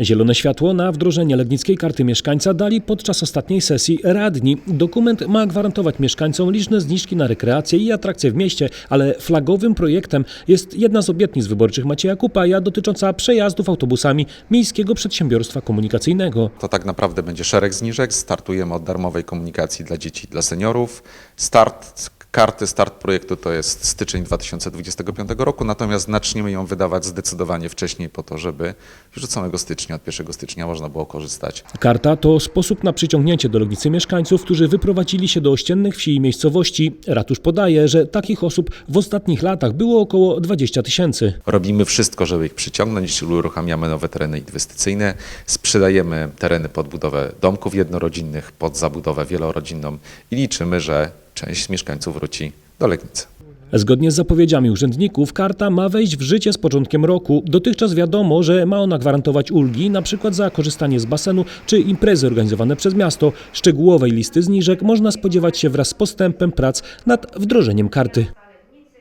Zielone światło na wdrożenie Legnickiej Karty Mieszkańca dali podczas ostatniej sesji radni. Dokument ma gwarantować mieszkańcom liczne zniżki na rekreację i atrakcje w mieście, ale flagowym projektem jest jedna z obietnic wyborczych Macieja Kupaja dotycząca przejazdów autobusami Miejskiego Przedsiębiorstwa Komunikacyjnego. To tak naprawdę będzie szereg zniżek. Startujemy od darmowej komunikacji dla dzieci dla seniorów. Start karty, start projektu to jest styczeń 2025 roku, natomiast zaczniemy ją wydawać zdecydowanie wcześniej po to, żeby już od samego stycznia, od 1 stycznia można było korzystać. Karta to sposób na przyciągnięcie do Legnicy mieszkańców, którzy wyprowadzili się do ościennych wsi i miejscowości. Ratusz podaje, że takich osób w ostatnich latach było około 20 tysięcy. Robimy wszystko, żeby ich przyciągnąć, uruchamiamy nowe tereny inwestycyjne, sprzedajemy tereny pod budowę domków jednorodzinnych, pod zabudowę wielorodzinną i liczymy, że część mieszkańców wróci do Legnicy. Zgodnie z zapowiedziami urzędników, karta ma wejść w życie z początkiem roku. Dotychczas wiadomo, że ma ona gwarantować ulgi, np. za korzystanie z basenu czy imprezy organizowane przez miasto. Szczegółowej listy zniżek można spodziewać się wraz z postępem prac nad wdrożeniem karty.